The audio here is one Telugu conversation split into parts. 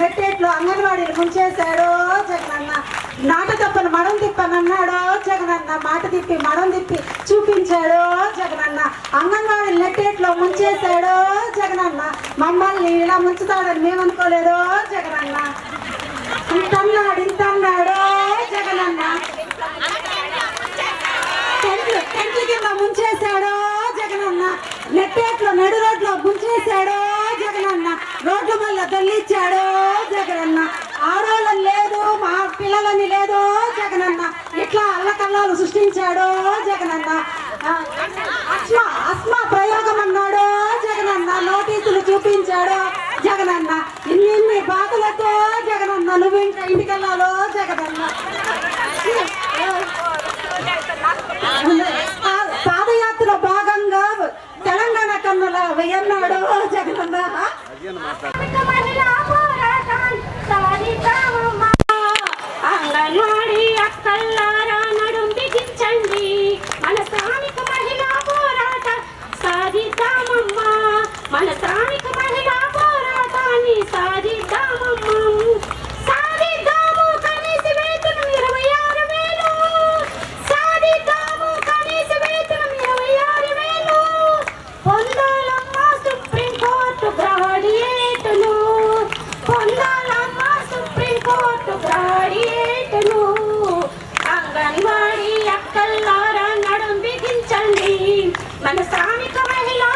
మెట్టేట్లో అంగన్వాడీలు ముంచేశాడో జగనన్న. నాట తప్పని మడం తిప్పనన్నాడో జగనన్న. మాట తిప్పి మడం తిప్పి చూపించాడో జగనన్న. అంగన్వాడీలు నెట్టేట్లో ముంచేశాడో జగనన్న. మమ్మల్ని ఇలా ముంచుతాడని మేము అనుకోలేదో జగనన్న. ఇంతన్నాడు ఇంతన్నాడో జగనన్న. టెంట్లు టెంట్ల కింద ముంచేశాడో జగనన్న. నెట్టేట్లో నడు రోడ్లో ముంచేశాడో జగనన్న. రోడ్ల వల్ల దొల్లిచ్చాడో జగనన్న ఆడవాళ్ళని లేదు మా పిల్లలని లేదు జగనన్న. ఇట్లా అల్లకల్లాలు సృష్టించాడో జగనన్న. ఆ, అస్మ అస్మా ప్రయోగం అన్నాడో జగనన్న. నోటీసులు చూపించాడో జగనన్న. ఇన్ని ఇన్ని బాధలతో జగనన్న నువ్వు ఇంకా ఇంటికెళ్ళాలో జగనన్న. పా- పాదయాత్ర భాగంగా తెలంగాణ కన్నుల వెయ్యన్నాడు జగనన్న. అంగన్వాడీ నడుం బిగించండి. మన స్థానిక మహిళా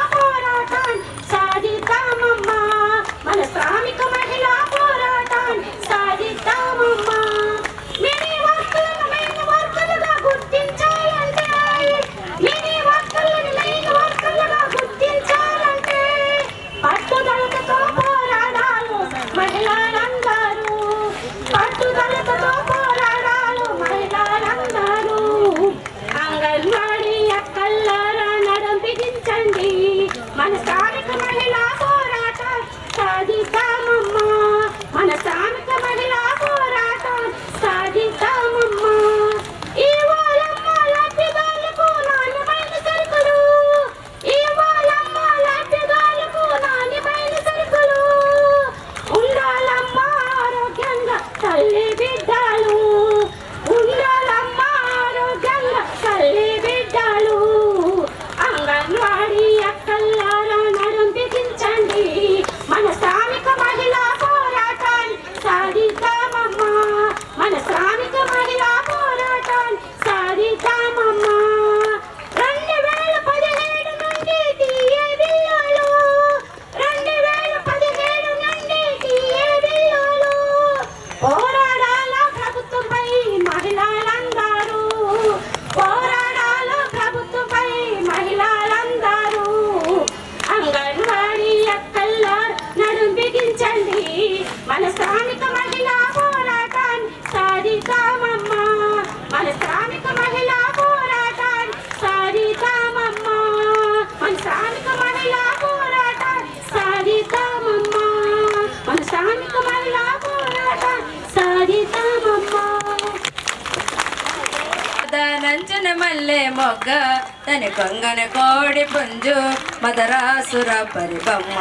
మల్లె మొగ్గ తని కొంగన కోడి పుంజు మదరాసుర పరిబమ్మ.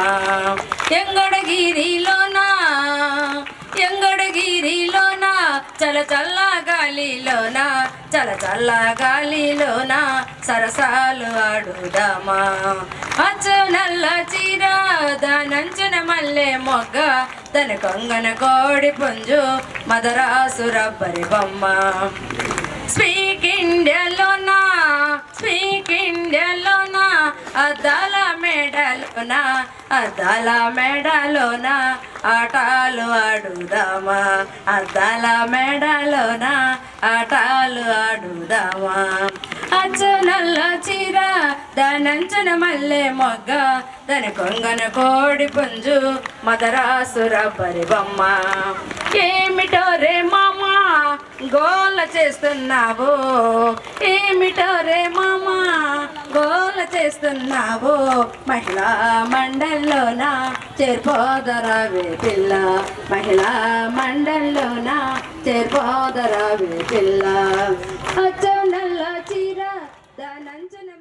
ఎంగొడగిరిలోనా ఎంగొడగిరిలోన చల చల్ల గాలిలోన చల చల్ల గాలిలోన సరసాలు ఆడుదామా. అచ్చు నల్ల చీర దానంచున మల్లె మొగ్గ తన కొంగన కోడి పుంజు మదరాసుర పరిబమ్మ. స్పీక్ ఇండియాలోనా స్పీక్ ఇండియాలోనా అద్దాల మేడలోనా? అద్దాల మేడలోనా? ఆటలు ఆడుదామా? అద్దాల మెడలోనా? ఆటలు ఆడుదామా? అచ్చు నల్ల చీర దానంచున మల్లె మొగ్గ దాని కొంగన కోడి పుంజు మదరాసుర పరిబొమ్మ ఏమిటో రే మామా గోల చేస్తున్నావు? ఏమిటో రే మామా గోల చేస్తున్నావు? మహిళా మండల్లోన? చేరిపోదరావే పిల్ల. మహిళా మండల్లోన? చేరిపోదరావే పిల్ల. అచ్చ నల్ల చీర దానంచున మల్లె